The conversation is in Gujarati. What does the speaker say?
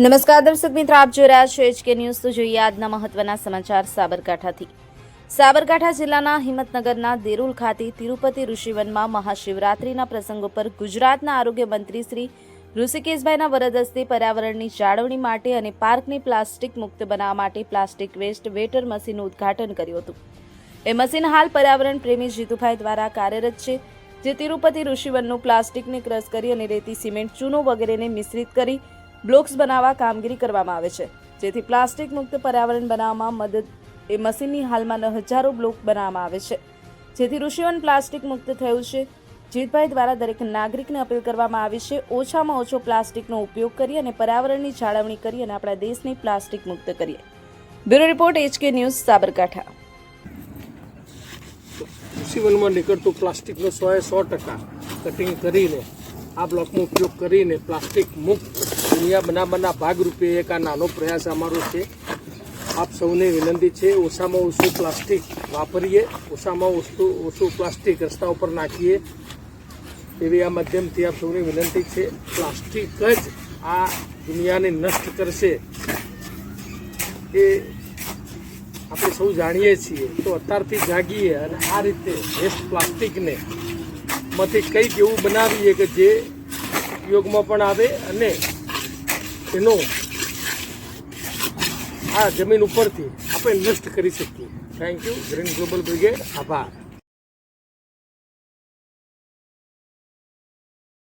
નમસ્કાર, દર્શક મિત્રો, આપ જોઈ રહ્યા છો એચકે ન્યૂઝ. તો જોઈએ આજના મહત્વના સમાચાર સાબરકાંઠાથી. સાબરકાંઠા જિલ્લાના હિંમતનગરના દેરુલ ખાતે તિરુપતિ ઋષિવનમાં મહાશિવરાત્રિના પ્રસંગો પર ગુજરાતના આરોગ્ય મંત્રી શ્રી ઋષિકેશભાઈના વરદસ્તે પર્યાવરણની જાળવણી માટે અને પાર્કને પ્લાસ્ટિક મુક્ત બનાવવા માટે પ્લાસ્ટિક વેસ્ટ વેટર મશીનનું ઉદ્ઘાટન કર્યું હતું. એ મશીન હાલ પર્યાવરણ પ્રેમી જીતુભાઈ દ્વારા કાર્યરત છે, જે તિરુપતિ ઋષિવનનું પ્લાસ્ટિકને ક્રશ કરી અને રેતી, સિમેન્ટ, ચૂનો વગેરેને મિશ્રિત કરી બ્લોક્સ બનાવવા કામગીરી કરવામાં આવે છે. જેથી પ્લાસ્ટિક મુક્ત પર્યાવરણ બનાવવામાં મદદ, એ મશીનની હાલમાં હજારો બ્લોક બનાવવામાં આવે છે. જેથી ઋષિવન પ્લાસ્ટિક મુક્ત થયું છે. જીતભાઈ દ્વારા દરેક નાગરિકને અપીલ કરવામાં આવી છે, ઓછામાં ઓછો પ્લાસ્ટિકનો ઉપયોગ કરી અને પર્યાવરણની જાળવણી કરી અને આપણા દેશને પ્લાસ્ટિક મુક્ત કરીએ. Bureau report, HK news, Sabarkantha. કૃષિવનમાં નીકળતું પ્લાસ્ટિકનો સો એ સો ટકા કટિંગ કરીને, આ બ્લોકનો ઉપયોગ કરીને પ્લાસ્ટિક મુક્ત દુનિયા બનાવવાના ભાગરૂપે એક આ નાનો પ્રયાસ અમારો છે. આપ સૌને વિનંતી છે, ઓછામાં ઓછું પ્લાસ્ટિક વાપરીએ, ઓછામાં ઓછું ઓછું પ્લાસ્ટિક રસ્તા ઉપર નાખીએ. એવી આ માધ્યમથી આપ સૌની વિનંતી છે, પ્લાસ્ટિક જ આ દુનિયાને નષ્ટ કરશે. એ આપણે સૌ જાણીએ છીએ. તો અત્યારથી જાગીએ અને આ રીતે વેસ્ટ પ્લાસ્ટિકને માંથી કંઈક એવું બનાવીએ કે જે ઉપયોગમાં પણ આવે અને એનો આ જમીન ઉપરથી આપણે નષ્ટ કરી શકીએ. Thank you green global brigade આભાર.